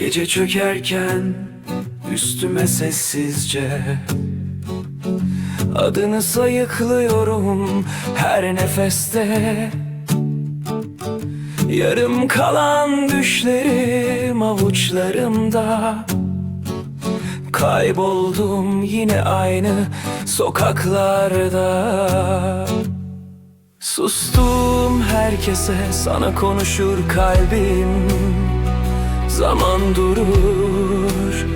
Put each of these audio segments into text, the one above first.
Gece çökerken üstüme sessizce Adını sayıklıyorum her nefeste. Yarım kalan düşlerim avuçlarımda. Kayboldum yine aynı sokaklarda. Sustum herkese sana konuşur kalbim Zaman durur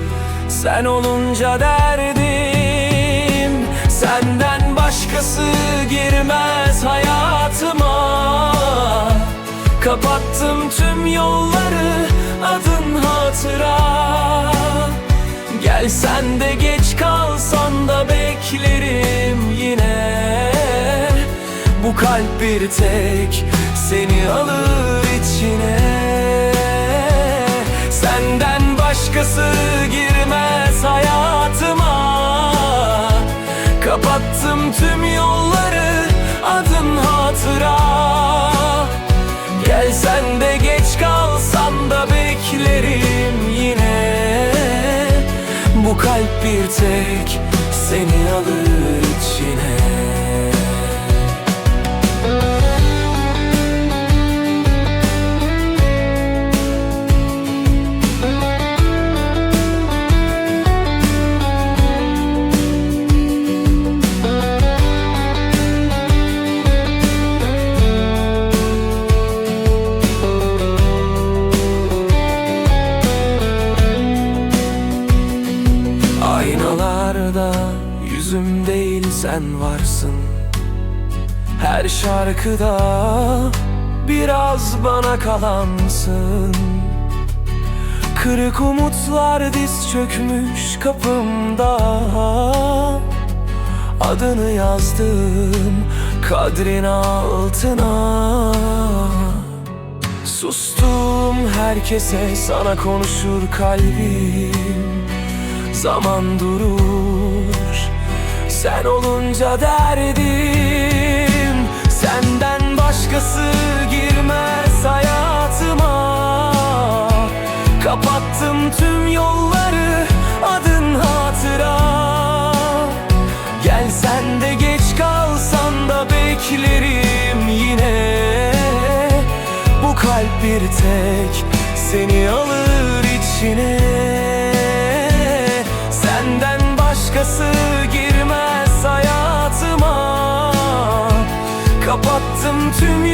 Sen olunca derdim. Senden başkası girmez hayatıma. Kapattım tüm yolları adın hatıra. Gelsen de geç kalsan da beklerim yine. Bu kalp bir tek seni alır içine Kapattım tüm yolları adın hatıra. Gelsen de geç kalsan da beklerim yine. Bu kalp bir tek seni alır içine Aynalarda yüzüm değil sen varsın. Her şarkıda biraz bana kalansın. Kırık umutlar diz çökmüş kapımda. Adını yazdım kadrin altına. Sustum herkese sana konuşur kalbim. Zaman durur Sen olunca derdim Senden başkası girmez hayatıma. Kapattım tüm yolları adın hatıra. Gelsen de geç kalsan da beklerim yine. Bu kalp bir tek seni alır içine. Senden başkası Kapattım tüm yolları adın hatıra